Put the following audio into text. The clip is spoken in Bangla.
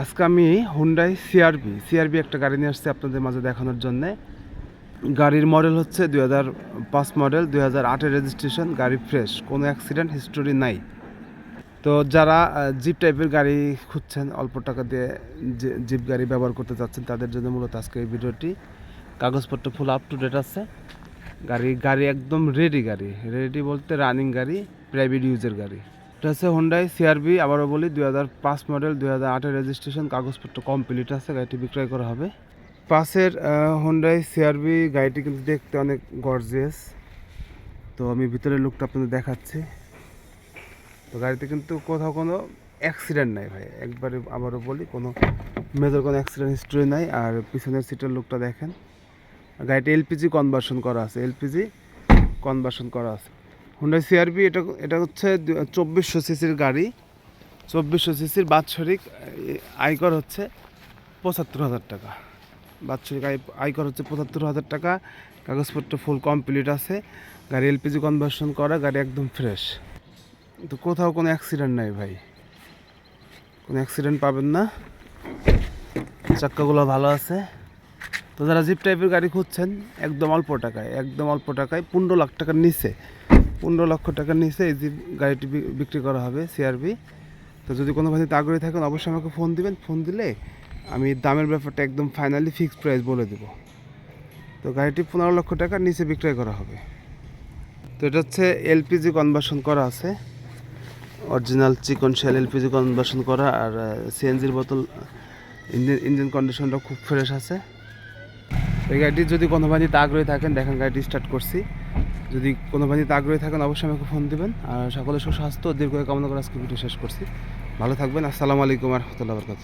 আজকে আমি হুন্ডাই সিআরবি সিআরবি একটা গাড়ি নিয়ে আসছি আপনাদের মাঝে দেখানোর জন্যে। গাড়ির মডেল হচ্ছে দুই হাজার পাঁচ মডেল দুই হাজার আটের রেজিস্ট্রেশন গাড়ি ফ্রেশ কোনো অ্যাক্সিডেন্ট হিস্টোরি নাই। তো যারা জিপ টাইপের গাড়ি খুঁজছেন, অল্প টাকা দিয়ে জিপ গাড়ি ব্যবহার করতে চাচ্ছেন, তাদের জন্য মূলত আজকে এই ভিডিওটি। কাগজপত্র ফুল আপ টু ডেট আছে। গাড়ি গাড়ি একদম রেডি গাড়ি। রেডি বলতে রানিং গাড়ি প্রাইভেট ইউজের গাড়ি। এটা হচ্ছে হোন্ডাই সিআরবি আবারও বলি, দুই হাজার পাঁচ মডেল দুই হাজার আটের রেজিস্ট্রেশন কাগজপত্র কমপ্লিট আছে, গাড়িটি বিক্রয় করা হবে। পাশের হোন্ডাই সিআরবি গাড়িটি কিন্তু দেখতে অনেক গর্জিয়াস তো আমি ভিতরের লুকটা আপনাদের দেখাচ্ছি। তো গাড়িতে কিন্তু কোথাও কোনো অ্যাক্সিডেন্ট নাই ভাই। একবারে আবারও বলি, কোনো মেজর কোনো অ্যাক্সিডেন্ট হিস্ট্রি নাই। আর পিছনের সিটের লুকটা দেখেন। গাড়িটা এলপিজি কনভার্সন করা আছে এলপিজি কনভার্সন করা আছে। হুন্ডাই সিআরবি এটা এটা হচ্ছে চব্বিশশো সিসির গাড়ি। চব্বিশশো সিসির বাৎসরিক আয়কর হচ্ছে পঁচাত্তর হাজার টাকা। বাৎসরিক আয় আয়কর হচ্ছে পঁচাত্তর হাজার টাকা। কাগজপত্র ফুল কমপ্লিট আছে। গাড়ি এলপিজি কনভার্সন করা, গাড়ি একদম ফ্রেশ তো কোথাও কোনো অ্যাক্সিডেন্ট নাই ভাই। কোনো অ্যাক্সিডেন্ট পাবেন না। চাক্কাগুলো ভালো আছে। তো যারা জিপ টাইপের গাড়ি খুঁজছেন, একদম অল্প টাকায়, একদম অল্প টাকায়, পনেরো লাখ টাকার নিচে। পনেরো লক্ষ টাকার নিচে এই গাড়িটি বিক্রি করা হবে সিআরবি তো যদি কোনো ভাইতে আগ্রহী থাকেন, অবশ্যই আমাকে ফোন দিবেন। ফোন দিলে আমি দামের ব্যাপারটা একদম ফাইনালি ফিক্সড প্রাইস বলে দেবো। তো গাড়িটি পনেরো লক্ষ টাকার নিচে বিক্রয় করা হবে। তো এটা হচ্ছে এলপিজি কনভার্সন করা আছে। অরিজিনাল চিকন শেল এলপিজি কনভার্সন করা আর সিএনজির বোতল, ইঞ্জিন ইঞ্জিন কন্ডিশনটা খুব ফ্রেশ আছে। এই গাড়িটি যদি কোনো বাড়িতে আগ্রহী থাকেন, দেখেন গাড়িটি স্টার্ট করছি। যদি কোনো বাড়িতে আগ্রহী থাকেন, অবশ্যই আমাকে ফোন দেবেন। আর সকলের সুস্বাস্থ্য দীর্ঘ কামনা করে আজকে ভিডিও শেষ করছি। ভালো থাকবেন। আসসালামু আলাইকুম রহমতুল্লাহ বরকাত